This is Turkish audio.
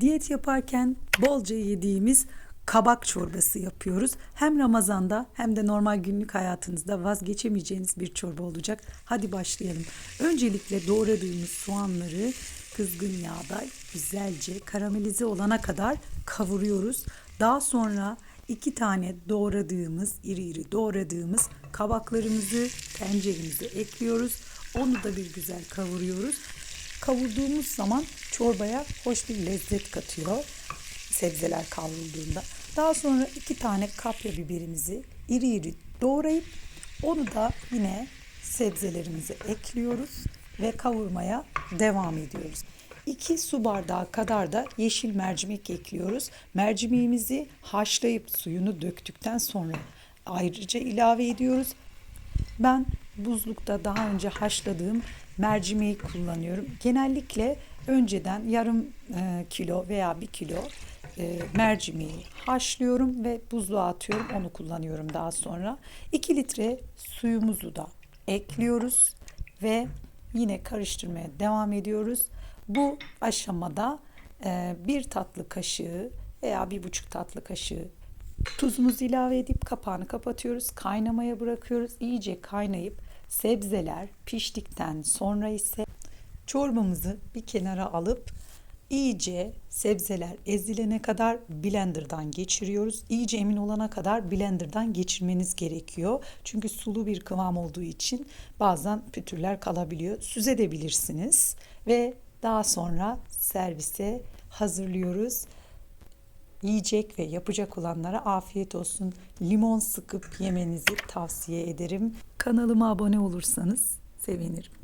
Diyet yaparken bolca yediğimiz kabak çorbası yapıyoruz. Hem Ramazan'da hem de normal günlük hayatınızda vazgeçemeyeceğiniz bir çorba olacak. Hadi başlayalım. Öncelikle doğradığımız soğanları kızgın yağda güzelce karamelize olana kadar kavuruyoruz. Daha sonra iki tane doğradığımız, iri iri doğradığımız kabaklarımızı tenceremize ekliyoruz. Onu da bir güzel kavuruyoruz. Kavurduğumuz zaman çorbaya hoş bir lezzet katıyor sebzeler kavrulduğunda. Daha sonra iki tane kapya biberimizi iri iri doğrayıp onu da yine sebzelerimize ekliyoruz ve kavurmaya devam ediyoruz. 2 su bardağı kadar da yeşil mercimek ekliyoruz. Mercimeğimizi haşlayıp suyunu döktükten sonra ayrıca ilave ediyoruz. Ben buzlukta daha önce haşladığım mercimeği kullanıyorum. Genellikle önceden yarım e, kilo veya bir kilo e, mercimeği haşlıyorum ve buzluğa atıyorum. Onu kullanıyorum daha sonra. 2 litre suyumuzu da ekliyoruz ve yine karıştırmaya devam ediyoruz. Bu aşamada e, bir tatlı kaşığı veya bir buçuk tatlı kaşığı Tuzumuzu ilave edip kapağını kapatıyoruz. Kaynamaya bırakıyoruz. İyice kaynayıp sebzeler piştikten sonra ise çorbamızı bir kenara alıp iyice sebzeler ezilene kadar blenderdan geçiriyoruz. İyice emin olana kadar blenderdan geçirmeniz gerekiyor. Çünkü sulu bir kıvam olduğu için bazen pütürler kalabiliyor. Süzebilirsiniz ve daha sonra servise hazırlıyoruz yiyecek ve yapacak olanlara afiyet olsun. Limon sıkıp yemenizi tavsiye ederim. Kanalıma abone olursanız sevinirim.